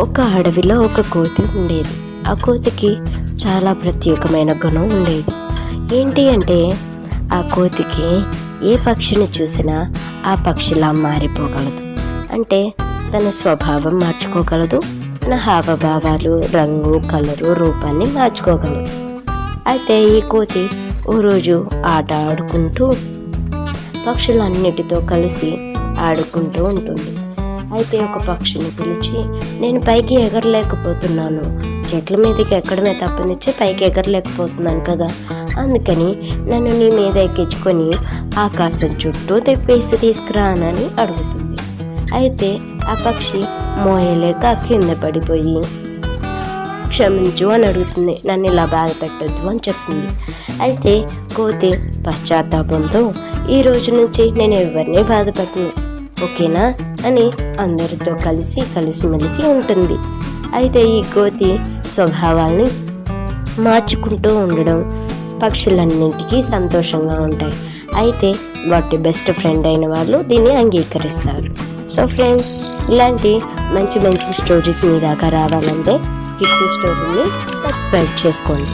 ఒక అడవిలో ఒక కోతి ఉండేది. ఆ కోతికి చాలా ప్రత్యేకమైన గుణం ఉండేది. ఏంటి అంటే ఆ కోతికి ఏ పక్షిని చూసినా ఆ పక్షిలా మారిపోగలదు. అంటే తన స్వభావం మార్చుకోగలదు తన హావభావాలు రంగు కలరు రూపాన్ని మార్చుకోగలదు. అయితే ఈ కోతి ఓ రోజు ఆట ఆడుకుంటూ పక్షులన్నిటితో కలిసి ఆడుకుంటూ ఉంటుంది. అయితే ఒక పక్షిని పిలిచి నేను పైకి ఎగరలేకపోతున్నాను. చెట్ల మీదకి ఎక్కడమే తప్పనిచ్చి పైకి ఎగరలేకపోతున్నాను కదా. అందుకని నన్ను నీ మీద ఎక్కించుకొని ఆకాశం చుట్టూ తెప్పేసి తీసుకురానని అడుగుతుంది. అయితే ఆ పక్షి మోయలేక కింద పడిపోయి క్షమించు అని అడుగుతుంది. నన్ను ఇలా బాధ పెట్టద్దు అని చెప్తుంది. అయితే కోతి పశ్చాత్తాపంతో ఈ రోజు నుంచి నేను ఎవరిని బాధపడను ఓకేనా అని అందరితో కలిసి కలిసిమెలిసి ఉంటుంది. అయితే ఈ కోతి స్వభావాల్ని మార్చుకుంటూ ఉండడం పక్షులన్నింటికీ సంతోషంగా ఉంటాయి. అయితే వాటి బెస్ట్ ఫ్రెండ్ అయిన వాళ్ళు దీన్ని అంగీకరిస్తారు. సో ఫ్రెండ్స్ ఇలాంటి మంచి మంచి స్టోరీస్ మీ దాకా రావాలంటే కిక్కు స్టోరీని సబ్స్క్రైబ్ చేసుకోండి.